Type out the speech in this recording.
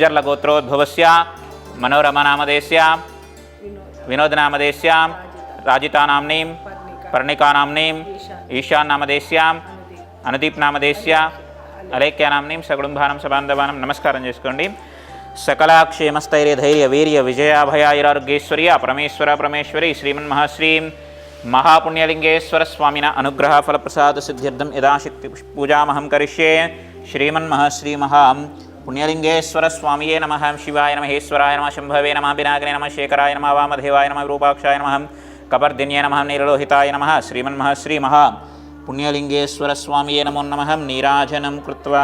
आर्यर्लगोत्रोद्भवस्य मनोरमनामधेयस्य विनोदनामधेयस्य राजितानाम्नीं पर्णिकानाम्नीं ఈశాన్నామదేశ్యాం అనదీప్ నామదేశ్య అలేఖ్యానాంని సగుడుంభానం సబాంధవానం నమస్కారం చేసుకోండి సకల క్షేమస్థైర్య ధైర్య వీర్య విజయాభయాయురారోగ్యేశ్వర్య పరమేశ్వర పరమేశ్వరి శ్రీమన్మహాశ్రీం మహాపుణ్యలింగేశ్వర స్వామిన అనుగ్రహ ఫలప్రసాద సిద్ధ్యర్థం యథాశక్తి పూజామహం కరిష్యే శ్రీమన్మహశ్రీ మహా పుణ్యలింగేశ్వర స్వామియే నమ శివాయ నమ హేశ్వరాయ నమ శంభవే నమ పినాగనే నమ శేఖరాయ నమ వామదేవాయ నమ రూపాక్షాయ నమ కబర్దిన్యే నమ నీలలోహితాయ నమ శ్రీమన్మహశ్రీ మహా పుణ్యలింగేశ్వర స్వామియే నమో నమ నీరాజనం కృత్వా.